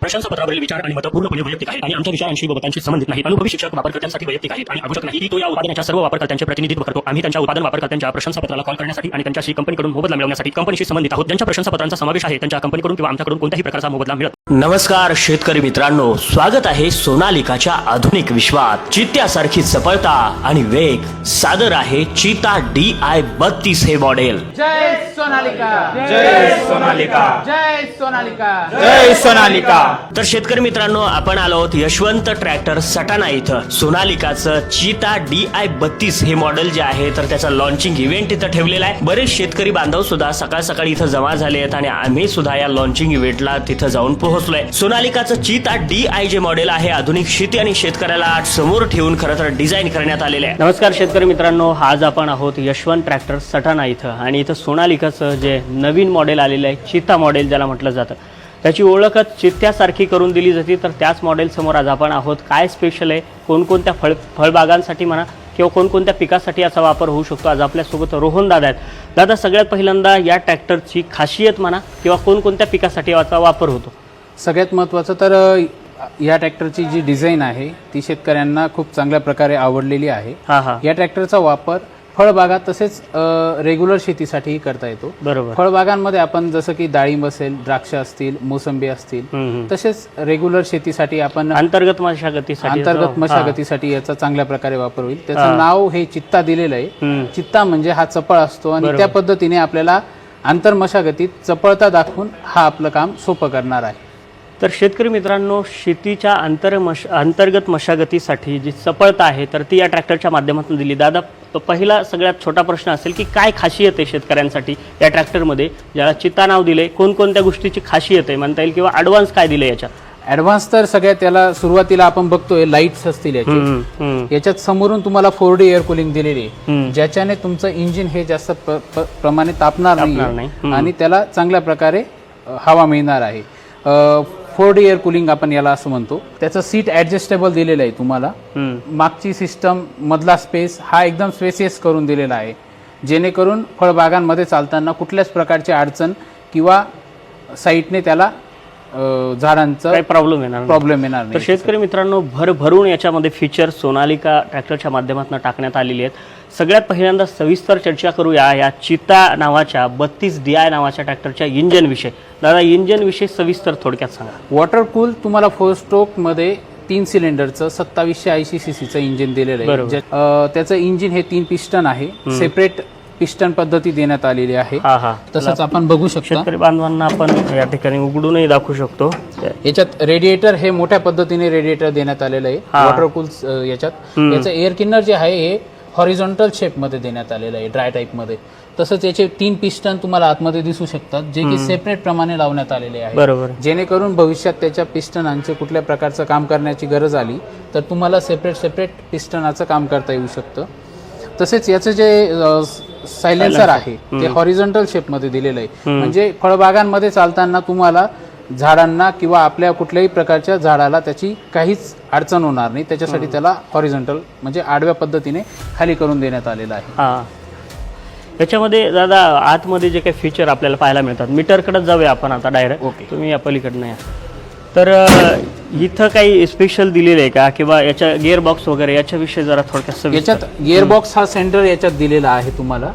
प्रशंसापत्रावरील विचार आणि मतं पूर्णपणे वैयक्तिक आहेत आणि आमच्या विचारांशी व मतांशी संबंधित नाहीत. अनुभवी शिक्षक वापरकर्त्यांसाठी वैयक्तिक आहेत आणि आवश्यक नाही. की तो या उत्पादनाच्या सर्व वापरकर्त्यांचे प्रतिनिधित्व करतो. आम्ही त्यांच्या उत्पादन वापरकर्त्यांच्या प्रशंसापत्राला कॉल करण्यासाठी आणि त्यांच्याशी कंपनीकडून मोबदला मिळवण्यासाठी कंपनीशी संबंधित आहोत. ज्यांच्या प्रशंसापत्रांचा समावेश आहे त्यांच्या कंपनीकडून किंवा आमच्याकडून कोणत्याही प्रकारचा मोबदला मिळत नमस्कार शेतकरी मित्रांनो. स्वागत आहे सोनालिकाच्या आधुनिक विश्वात. चित्त्यासारखी चपळता आणि वेग. सादर आहे चीता डी आय बत्तीस हे मॉडेल जय सोनालिका. जय सोनालिका. जय सोनालिका. जय सोनालिका. तर शेतकरी मित्रांनो आपण आलो आहोत यशवंत ट्रॅक्टर सटाणा इथं. सोनालिकाचं चीता डी आय बत्तीस हे मॉडेल जे आहे तर त्याचा लॉन्चिंग इव्हेंट इथं ठेवलेला आहे. बरेच शेतकरी बांधव सुद्धा सकाळ सकाळी इथं जमा झाले आहेत आणि आम्ही सुद्धा या लॉन्चिंग इव्हेंटला तिथं जाऊन पोहोचलोय. सोनालिकाचं चीता डी आय जे मॉडेल आहे आधुनिक शेती आणि शेतकऱ्याला समोर ठेवून खरं तर डिझाईन करण्यात आलेले आहे. नमस्कार शेतकरी मित्रांनो आज आपण आहोत यशवंत ट्रॅक्टर सटाणा इथं. आणि इथं सोनालिकाचं जे नवीन मॉडेल आलेलं आहे चिता मॉडेल ज्याला म्हटलं जातं. त्याची ओळखच चित्त्यासारखी करून दिली जाते. तर त्याच मॉडेल समोर आज आपण आहोत. काय स्पेशल आहे? कोणकोणत्या फळ फळबागांसाठी म्हणा किंवा कोणकोणत्या पिकासाठी याचा वापर होऊ शकतो? आज आपल्यासोबत रोहन दादा आहेत. दादा सगळ्यात पहिल्यांदा या ट्रॅक्टरची खासियत म्हणा किंवा कोणकोणत्या पिकासाठी याचा वापर होतो? सगळ्यात महत्त्वाचं तर या ट्रॅक्टरची जी डिझाईन आहे ती शेतकऱ्यांना खूप चांगल्या प्रकारे आवडलेली आहे. हां हां. या ट्रॅक्टरचा वापर फळबागा तसेच रेग्युलर शेतीसाठीही करता येतो. बरोबर. फळबागांमध्ये आपण जसं की डाळिंब असेल द्राक्ष असतील मोसंबी असतील. तसेच रेग्युलर शेतीसाठी आपण अंतर्गत मशागतीसाठी अंतर्गत. मशागतीसाठी याचा चांगल्या प्रकारे वापर होईल. त्याचं नाव हे चित्ता दिलेलं आहे. चित्ता म्हणजे हा चपळ असतो आणि त्या पद्धतीने आपल्याला आंतर मशागतीत चपळता दाखवून हा आपलं काम सोपं करणार आहे. तर शेतकरी मित्रांनो शेतीच्या अंतर मश अंतर्गत मशागतीसाठी जी चपळता आहे तर ती या ट्रॅक्टरच्या माध्यमातून दिली. दादा पहिला सगळ्यात छोटा प्रश्न असेल की काय खासियत आहे शेतकऱ्यांसाठी या ट्रॅक्टरमध्ये? ज्याला चिता नाव दिले कोणकोणत्या गोष्टीची खासियत आहे म्हणता येईल किंवा ॲडव्हान्स काय दिलं याच्यात? ऍडव्हान्स तर सगळ्यात त्याला सुरुवातीला आपण बघतोय लाईट्स असतील याचे. याच्यात समोरून तुम्हाला फोर डी एअर कूलिंग दिलेली. आहे. ज्याच्याने तुमचं इंजिन हे जास्त प- प- प्रमाणे तापणार नाही. आणि त्याला चांगल्या प्रकारे हवा मिळणार आहे. फोर डी एअर कूलिंग आपण याला असं म्हणतो. त्याचं सीट ऍडजस्टेबल दिलेलं आहे तुम्हाला. मागची सिस्टम मधला स्पेस हा एकदम स्पेसियस करून दिलेला आहे. जेणेकरून फळबागांमध्ये चालताना कुठल्याच प्रकारची अडचण किंवा साईटने त्याला झाडांचं प्रॉब्लेम येणार. प्रॉब्लेम येणार तर नाही शेतकरी मित्रांनो भरभरून याच्यामध्ये फीचर सोनालिका ट्रॅक्टरच्या माध्यमातून टाकण्यात आलेली आहेत. सगळ्यात पहिल्यांदा सविस्तर चर्चा करूया या चिता नावाच्या बत्तीस डी आय नावाच्या ट्रॅक्टरच्या इंजन विषय. दादा इंजन विषय सविस्तर थोडक्यात सांगा. वॉटर कूल तुम्हाला फोर स्ट्रोकमध्ये तीन सिलेंडरचं सत्तावीसशे ऐंशी सीसीचं इंजिन दिलेलं आहे. बरोबर. ज्या- अ, त्याचं इंजिन हे तीन पिस्टन आहे. सेपरेट पिस्टन पद्धती देण्यात आलेली आहे. हा हा. तसंच आपण बघू शकता. शेतकरी बांधवांना आपण या ठिकाणी उघडूनही दाखवू शकतो. याच्यात रेडिएटर हे मोठ्या पद्धतीने रेडिएटर देण्यात आलेलं आहे. हा. वॉटर कूल याच्यात. याचं एअर किन्नर जे आहे हे हॉरिझॉन्टल शेपमध्ये देण्यात आलेलं आहे ड्राय टाईपमध्ये. तसंच याचे तीन पिस्टन तुम्हाला आतमध्ये दिसू शकतात जे की सेपरेट प्रमाणे लावण्यात आलेले आहे बरोबर. जेणेकरून भविष्यात त्याच्या पिस्टनांचे कुठल्या प्रकारचं काम करण्याची गरज आली तर तुम्हाला सेपरेट सेपरेट पिस्टनाचं काम करता येऊ शकतं. तसेच याचं जे सायलेन्सर आहे ते हॉरिझॉन्टल शेपमध्ये दिलेलं आहे. म्हणजे फळबागांमध्ये चालताना तुम्हाला झाडांना किंवा आपल्या कुठल्याही प्रकारच्या झाडाला त्याची काहीच अडचण होणार नाही. त्याच्यासाठी त्याला हॉरिझॉन्टल म्हणजे आडव्या पद्धतीने खाली करून देण्यात आलेलं आहे. हा. याच्यामध्ये दादा आतमध्ये जे काही फीचर आपल्याला पाहायला मिळतात मीटरकडे जाऊया आपण आता डायरेक्ट ओके. तुम्ही या पलीकडनं या. तर इथं काही स्पेशल दिलेलं आहे का? किंवा याच्या गिअर बॉक्स वगैरे याच्याविषयी जरा थोडक्यात. याच्यात गिअरबॉक्स हा सेंटर याच्यात दिलेला आहे तुम्हाला.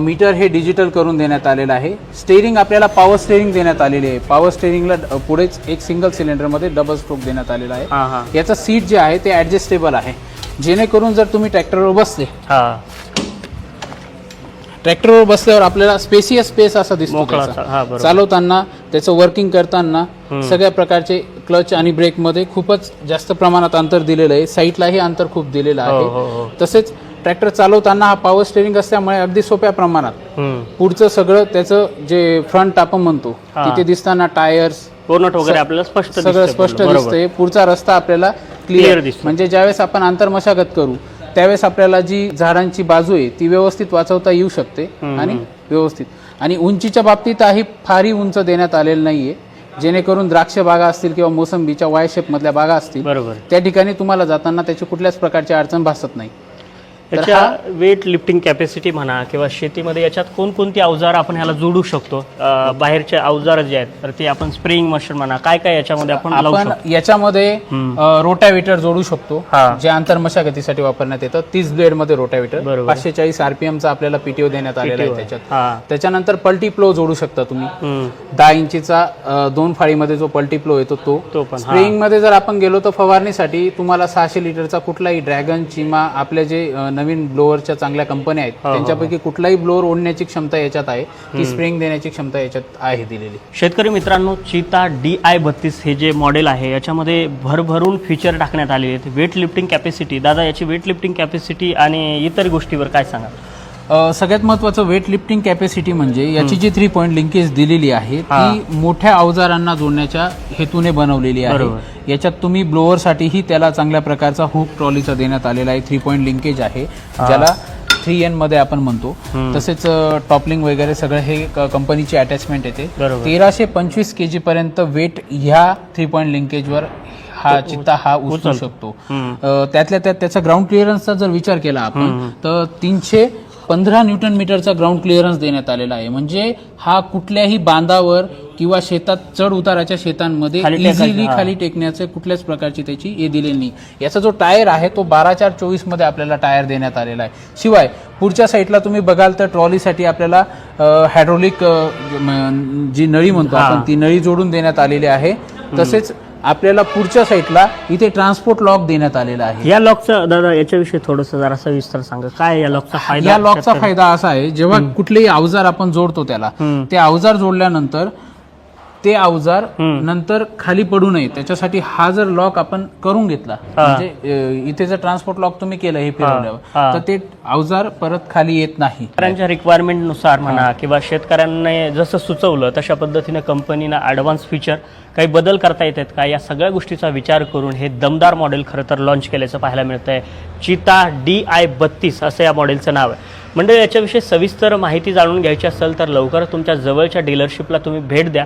मीटर हे डिजिटल करून देण्यात आलेलं आहे. स्टेअरिंग आपल्याला पॉवर स्टेअरिंग देण्यात आलेली आहे. पॉवर स्टेअरिंगला अ, पुढेच एक सिंगल सिलेंडरमध्ये डबल स्ट्रोक देण्यात आलेला आहे. याचं सीट जे आहे ते ऍडजस्टेबल आहे. जेणेकरून जर तुम्ही ट्रॅक्टरवर बसले ट्रॅक्टरवर बसल्यावर आपल्याला स्पेसियस स्पेस असा दिसतो मोकळा त्याचा. असा, हा, बरोबर. चालवताना त्याचं वर्किंग करताना सगळ्या प्रकारचे क्लच आणि ब्रेकमध्ये खूपच जास्त प्रमाणात अंतर दिलेलं आहे साईटलाही अंतर खूप दिलेलं हो हो आहे हो तसेच ट्रॅक्टर चालवताना हा पॉवर स्टेअरिंग असल्यामुळे अगदी सोप्या प्रमाणात हम्म. पुढचं सगळं त्याचं जे फ्रंट आपण म्हणतो हा. तिथे दिसताना टायर्स बोनट वगैरे आपल्याला स्पष्ट सगळं दिसतंय स्पष्ट बरोबर. दिसतंय पुढचा रस्ता आपल्याला Clear क्लिअर दिसतो. म्हणजे ज्यावेळेस आपण आंतरमशागत करू त्यावेळेस आपल्याला जी झाडांची बाजू आहे ती व्यवस्थित वाचवता येऊ शकते आणि व्यवस्थित. आणि उंचीच्या बाबतीतही फारही उंच देण्यात आलेलं नाहीये. जेणेकरून द्राक्ष बागा असतील किंवा मोसंबीच्या वाय शेप मधल्या बागा असतील बरोबर. त्या ठिकाणी तुम्हाला जाताना त्याची कुठल्याच प्रकारची अडचण भासत नाही. याच्या वेट लिफ्टिंग कॅपॅसिटी म्हणा किंवा शेतीमध्ये याच्यात कोणकोणती अवजार आपण ह्याला जोडू शकतो बाहेरचे अवजार जे आहेत तर ते आपण स्प्रेइंग मशीन म्हणा काय काय याच्यामध्ये आपण लावू आपण शकतो याच्यामध्ये रोटावेटर जोडू शकतो हा. जे आंतर मशागतीसाठी वापरण्यात येतं तीस ब्लेडमध्ये रोटावेटर बरोबर. पाचशे चाळीस आरपीएम चा आपल्याला पीटीओ देण्यात आलेला आहे PTO. त्याच्यात. त्याच्यानंतर पल्टी प्लो जोडू शकता तुम्ही हम्म. दहा इंचीचा अ, दोन फाळीमध्ये जो पल्टी प्लो येतो तो तो पण, हा. स्प्रेइंगमध्ये जर आपण गेलो तर फवारणीसाठी तुम्हाला सहाशे लिटरचा कुठलाही ड्रॅगन चिमा आपल्या जे अ, नवीन ब्लोअरच्या चांगल्या कंपन्या आहेत हो, त्यांच्यापैकी कुठलाही ब्लोअर ओढण्याची क्षमता याच्यात आहे ती स्प्रेइंग देण्याची क्षमता याच्यात आहे दिलेली. शेतकरी मित्रांनो चीता डी आय बत्तीस हे जे मॉडेल आहे याच्यामध्ये भरभरून फीचर टाकण्यात आलेले आहेत. वेट लिफ्टिंग कॅपॅसिटी दादा याची वेट लिफ्टिंग कॅपॅसिटी आणि इतर गोष्टीवर काय सांगा सगळ्यात महत्वाचं वेट लिफ्टिंग कॅपॅसिटी म्हणजे याची जी थ्री पॉईंट लिंकेज दिलेली आहे. ती मोठ्या अवजारांना जोडण्याच्या हेतूने बनवलेली आहे. याच्यात तुम्ही ब्लोअरसाठीही त्याला चांगल्या प्रकारचा हुक ट्रॉलीचा देण्यात आलेला आहे थ्री पॉईंट लिंकेज आहे. ज्याला थ्री एनमध्ये आपण म्हणतो. तसेच टॉपलिंग वगैरे सगळं हे कंपनीची अटॅचमेंट येते. तेराशे पंचवीस के जी पर्यंत वेट ह्या थ्री पॉईंट लिंकेजवर हा चित्ता हा उचलू. शकतो. त्यातल्या त्यात त्याचा ग्राउंड क्लिअरन्सचा जर विचार केला आपण तर तीनशे पंधरा न्यूटन मीटरचा ग्राउंड क्लिअरन्स देण्यात आलेला आहे म्हणजे हा कुठल्याही बांधावर किंवा शेतात चढ उताराच्या शेतांमध्ये इझिली. खाली टेकण्याचे कुठल्याच प्रकारची त्याची हे दिलेली नाही याचा जो टायर आहे तो बारा चार चोवीसमध्ये आपल्याला टायर देण्यात आलेला आहे शिवाय पुढच्या साईडला तुम्ही बघाल तर ट्रॉलीसाठी आपल्याला हायड्रोलिक जी नळी म्हणतो. आपण ती नळी जोडून देण्यात आलेली आहे तसेच आपल्याला पुढच्या साईडला इथे ट्रान्सपोर्ट लॉक देण्यात आलेला आहे. या लॉकचा दादा याच्याविषयी थोडस जरासा विस्तार सांगा. काय या लॉकचा फायदा या लॉकचा फायदा असा आहे जेव्हा कुठलेही अवजार आपण जोडतो त्याला. ते अवजार जोडल्यानंतर ते अवजार नंतर खाली पडू नये. त्याच्यासाठी हा जर लॉक आपण करून घेतला म्हणजे इथे जर ट्रान्सपोर्ट लॉक तुम्ही केलं हे हा. फिरवल्यावर तर ते अवजार परत खाली येत नाही. शेतकऱ्यांच्या रिक्वायरमेंटनुसार म्हणा किंवा शेतकऱ्यांनी जसं सुचवलं तशा पद्धतीने कंपनीनं ॲडव्हान्स फीचर काही बदल करता येतात का? या सगळ्या गोष्टीचा विचार करून हे दमदार मॉडेल खरं तर लॉन्च केल्याचं पाहायला मिळतं आहे चिता डी आय बत्तीस असं या मॉडेलचं नाव आहे. मंडळी याच्याविषयी सविस्तर माहिती जाणून घ्यायची असेल तर लवकरच तुमच्या जवळच्या डीलरशिपला तुम्ही भेट द्या.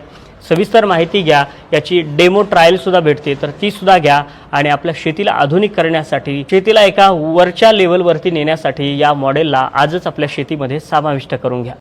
सविस्तर माहिती घ्या. याची डेमो ट्रायलसुद्धा भेटते. तर तीसुद्धा घ्या आणि आपल्या शेतीला आधुनिक करण्यासाठी शेतीला एका वरच्या लेवलवरती नेण्यासाठी या मॉडेलला आजच आपल्या शेतीमध्ये समाविष्ट करून घ्या.